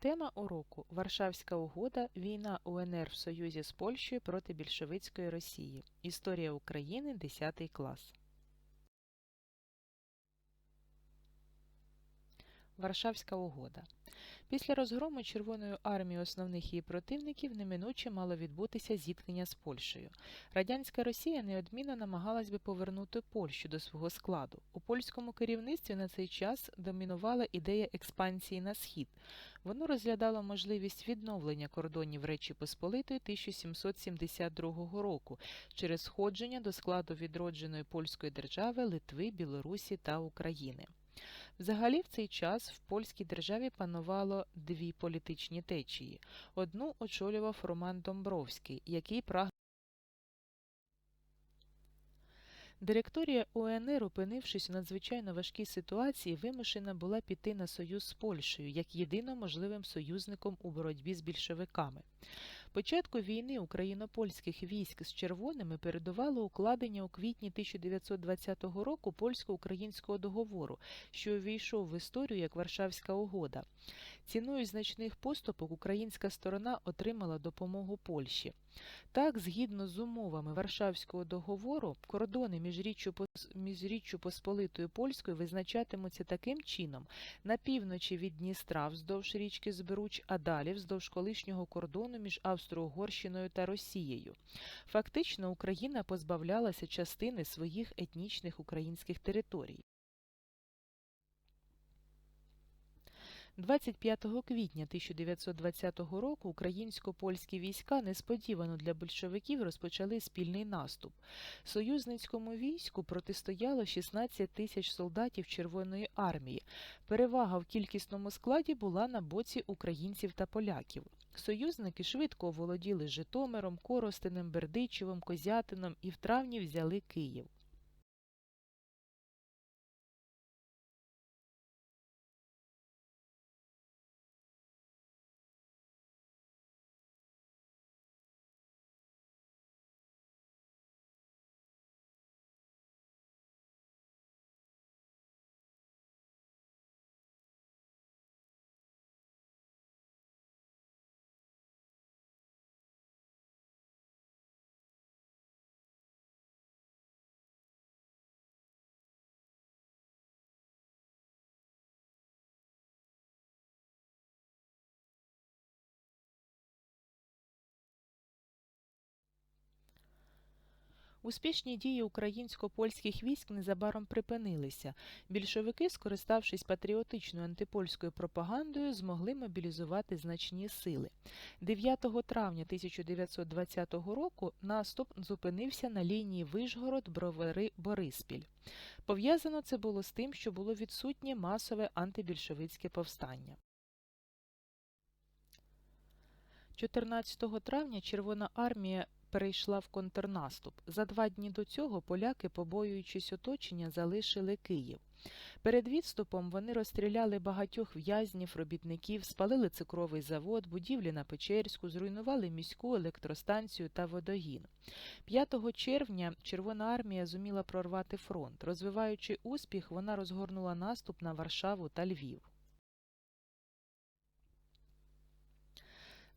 Тема уроку Варшавська угода. Війна УНР в Союзі з Польщею проти більшовицької Росії. Історія України 10 клас. Варшавська угода. Після розгрому Червоної армії основних її противників неминуче мало відбутися зіткнення з Польщею. Радянська Росія неодмінно намагалась би повернути Польщу до свого складу. У польському керівництві на цей час домінувала ідея експансії на схід. Воно розглядало можливість відновлення кордонів Речі Посполитої 1772 року через сходження до складу відродженої польської держави Литви, Білорусі та України. Взагалі, в цей час в польській державі панувало дві політичні течії. Одну очолював Роман Домбровський, який прагнув Директорія УНР, опинившись у надзвичайно важкій ситуації, вимушена була піти на союз з Польщею як єдиним можливим союзником у боротьбі з більшовиками. Початку війни україно-польських військ з червоними передувало укладення у квітні 1920 року польсько-українського договору, що увійшов в історію як Варшавська угода. Ціною значних поступок українська сторона отримала допомогу Польщі. Так, згідно з умовами Варшавського договору, кордони між Річчю, між Річчю Посполитою Польською визначатимуться таким чином: на півночі від Дністра вздовж річки Зберуч, а далі вздовж колишнього кордону між Австро-Угорщиною та Росією. Фактично, Україна позбавлялася частини своїх етнічних українських територій. 25 квітня 1920 року українсько-польські війська несподівано для большевиків розпочали спільний наступ. Союзницькому війську протистояло 16 тисяч солдатів Червоної армії. Перевага в кількісному складі була на боці українців та поляків. Союзники швидко оволоділи Житомиром, Коростенем, Бердичевом, Козятином і в травні взяли Київ. Успішні дії українсько-польських військ незабаром припинилися. Більшовики, скориставшись патріотичною антипольською пропагандою, змогли мобілізувати значні сили. 9 травня 1920 року наступ зупинився на лінії Вишгород, Бровари, Бориспіль. Пов'язано це було з тим, що було відсутнє масове антибільшовицьке повстання. 14 травня Червона армія перейшла в контрнаступ. За два дні до цього поляки, побоюючись оточення, залишили Київ. Перед відступом вони розстріляли багатьох в'язнів, робітників, спалили цукровий завод, будівлі на Печерську, зруйнували міську електростанцію та водогін. 5 червня Червона армія зуміла прорвати фронт. Розвиваючи успіх, вона розгорнула наступ на Варшаву та Львів.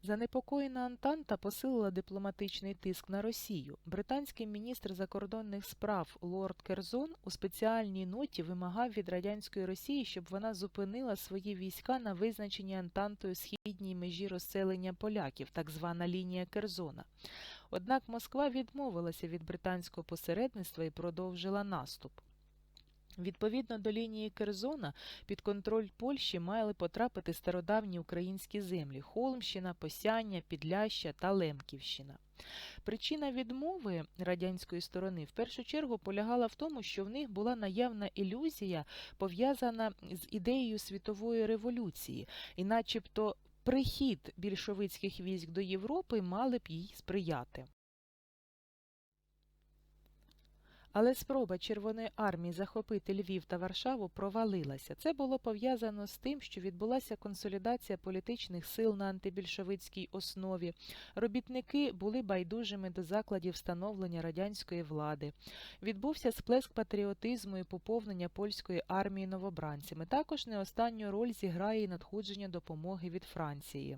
Занепокоєна Антанта посилила дипломатичний тиск на Росію. Британський міністр закордонних справ лорд Керзон у спеціальній ноті вимагав від радянської Росії, щоб вона зупинила свої війська на визначенні Антантою східній межі розселення поляків, так звана лінія Керзона. Однак Москва відмовилася від британського посередництва і продовжила наступ. Відповідно до лінії Керзона, під контроль Польщі мали потрапити стародавні українські землі Холмщина, Посяння, Підляща та Лемківщина. Причина відмови радянської сторони в першу чергу полягала в тому, що в них була наявна ілюзія, пов'язана з ідеєю світової революції, і начебто прихід більшовицьких військ до Європи мали б їй сприяти. Але спроба Червоної армії захопити Львів та Варшаву провалилася. Це було пов'язано з тим, що відбулася консолідація політичних сил на антибільшовицькій основі. Робітники були байдужими до закладів становлення радянської влади. Відбувся сплеск патріотизму і поповнення польської армії новобранцями. Також не останню роль зіграє і надходження допомоги від Франції.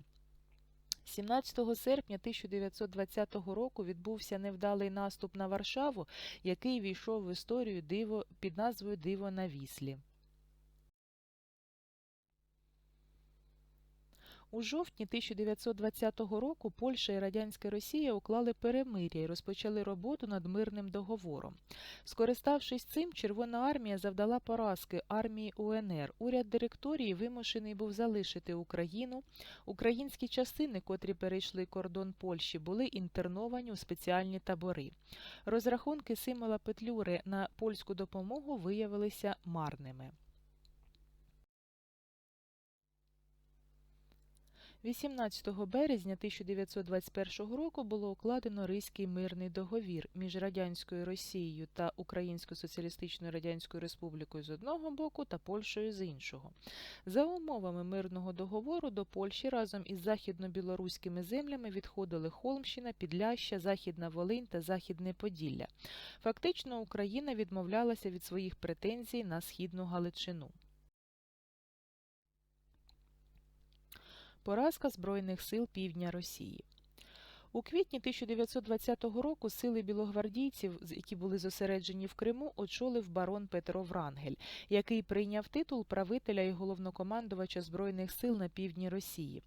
17 серпня 1920 року відбувся невдалий наступ на Варшаву, який війшов в історію диво під назвою Диво на Віслі. У жовтні 1920 року Польща і Радянська Росія уклали перемир'я і розпочали роботу над мирним договором. Скориставшись цим, Червона армія завдала поразки армії УНР. Уряд директорії вимушений був залишити Україну. Українські частини, котрі перейшли кордон Польщі, були інтерновані у спеціальні табори. Розрахунки Симона Петлюри на польську допомогу виявилися марними. 18 березня 1921 року було укладено Ризький мирний договір між радянською Росією та Українською соціалістичною радянською республікою з одного боку та Польщею з іншого. За умовами мирного договору до Польщі разом із західно-білоруськими землями відходили Холмщина, Підляща, Західна Волинь та Західне Поділля. Фактично Україна відмовлялася від своїх претензій на східну Галичину. Поразка Збройних сил півдня Росії. У квітні 1920 року сили білогвардійців, які були зосереджені в Криму, очолив барон Петро Врангель, який прийняв титул правителя і головнокомандувача Збройних сил на півдні Росії.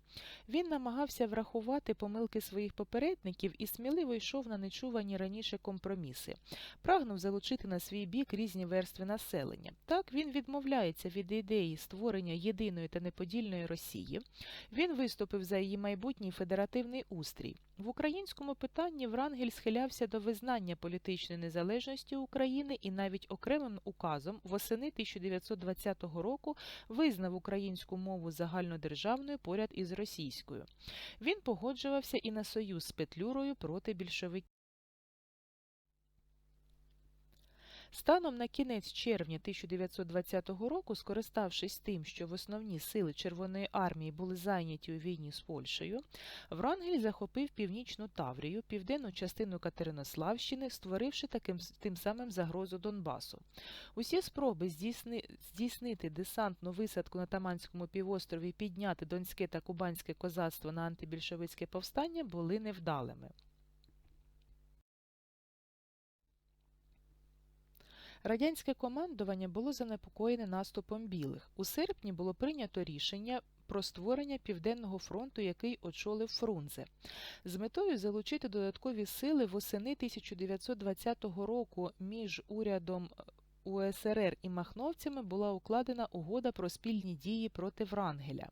Він намагався врахувати помилки своїх попередників і сміливо йшов на нечувані раніше компроміси. Прагнув залучити на свій бік різні верстви населення. Так він відмовляється від ідеї створення єдиної та неподільної Росії. Він виступив за її майбутній федеративний устрій. В українському питанні Врангель схилявся до визнання політичної незалежності України і навіть окремим указом восени 1920 року визнав українську мову загальнодержавною поряд із російською. Він погоджувався і на союз з Петлюрою проти більшовиків. Станом на кінець червня 1920 року, скориставшись тим, що в основні сили Червоної армії були зайняті у війні з Польщею, Врангель захопив північну Таврію, південну частину Катеринославщини, створивши таким тим самим загрозу Донбасу. Усі спроби здійсни, здійснити десантну висадку на Таманському півострові підняти Донське та Кубанське козацтво на антибільшовицьке повстання були невдалими. Радянське командування було занепокоєне наступом білих. У серпні було прийнято рішення про створення Південного фронту, який очолив Фрунзе. З метою залучити додаткові сили восени 1920 року між урядом УСРР і махновцями була укладена угода про спільні дії проти Врангеля.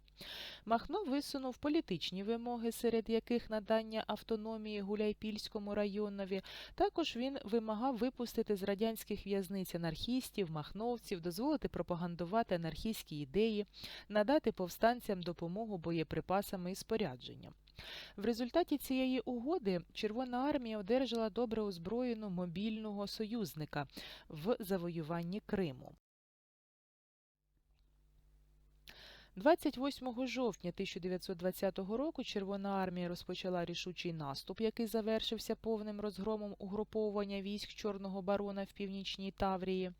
Махно висунув політичні вимоги, серед яких надання автономії Гуляйпільському районові. Також він вимагав випустити з радянських в'язниць анархістів, махновців, дозволити пропагандувати анархістські ідеї, надати повстанцям допомогу боєприпасами і спорядженням. В результаті цієї угоди Червона армія одержала добре озброєну мобільного союзника в завоюванні Криму. 28 жовтня 1920 року Червона армія розпочала рішучий наступ, який завершився повним розгромом угруповування військ Чорного барона в північній Таврії.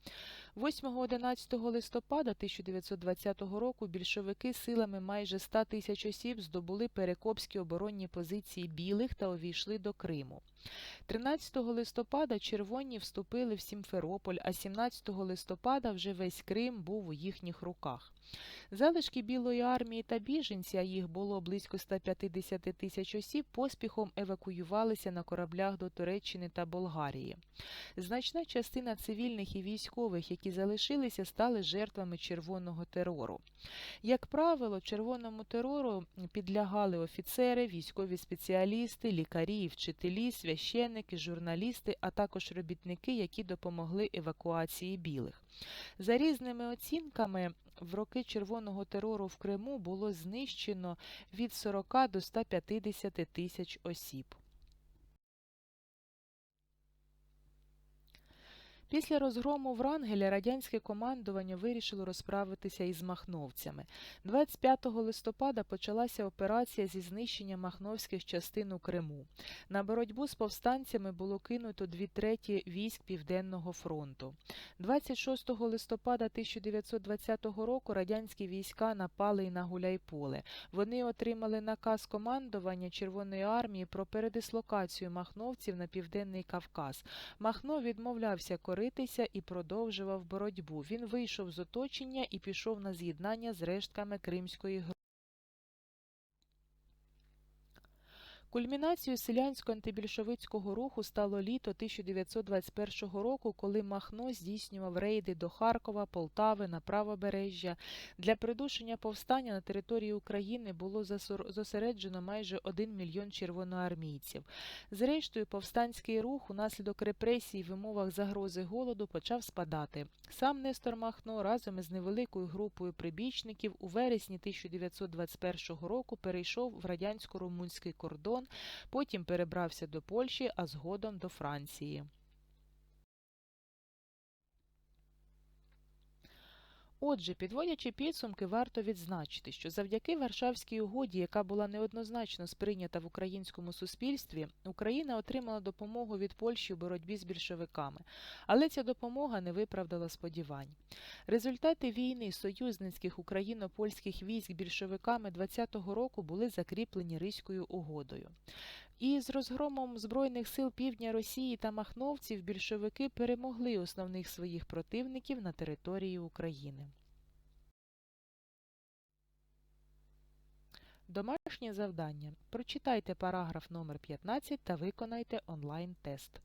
8-11 листопада 1920 року більшовики силами майже 100 тисяч осіб здобули перекопські оборонні позиції білих та увійшли до Криму. 13 листопада червоні вступили в Сімферополь, а 17 листопада вже весь Крим був у їхніх руках. Залишки Білої армії та біженці, а їх було близько 150 тисяч осіб, поспіхом евакуювалися на кораблях до Туреччини та Болгарії. Значна частина цивільних і військових, які залишилися, стали жертвами червоного терору. Як правило, червоному терору підлягали офіцери, військові спеціалісти, лікарі вчителі, священники, журналісти, а також робітники, які допомогли евакуації білих. За різними оцінками, в роки червоного терору в Криму було знищено від 40 до 150 тисяч осіб. Після розгрому Врангеля радянське командування вирішило розправитися із махновцями. 25 листопада почалася операція зі знищення махновських частин у Криму. На боротьбу з повстанцями було кинуто дві треті військ Південного фронту. 26 листопада 1920 року радянські війська напали і на Гуляйполе. Вони отримали наказ командування Червоної армії про передислокацію махновців на південний Кавказ. Махно відмовлявся коритися і продовжував боротьбу. Він вийшов з оточення і пішов на з'єднання з рештками Кримської групи. Кульмінацією селянського антибільшовицького руху стало літо 1921 року, коли Махно здійснював рейди до Харкова, Полтави на правобережжя. Для придушення повстання на території України було зосереджено майже 1 мільйон червоноармійців. Зрештою, повстанський рух унаслідок репресій в умовах загрози голоду почав спадати. Сам Нестор Махно разом із невеликою групою прибічників у вересні 1921 року перейшов в радянсько-румунський кордон, потім перебрався до Польщі, а згодом до Франції. Отже, підводячи підсумки, варто відзначити, що завдяки Варшавській угоді, яка була неоднозначно сприйнята в українському суспільстві, Україна отримала допомогу від Польщі у боротьбі з більшовиками, але ця допомога не виправдала сподівань. Результати війни союзницьких україно-польських військ більшовиками 20-го року були закріплені Ризькою угодою. І з розгромом Збройних сил півдня Росії та махновців більшовики перемогли основних своїх противників на території України. Домашнє завдання. Прочитайте параграф номер 15 та виконайте онлайн-тест.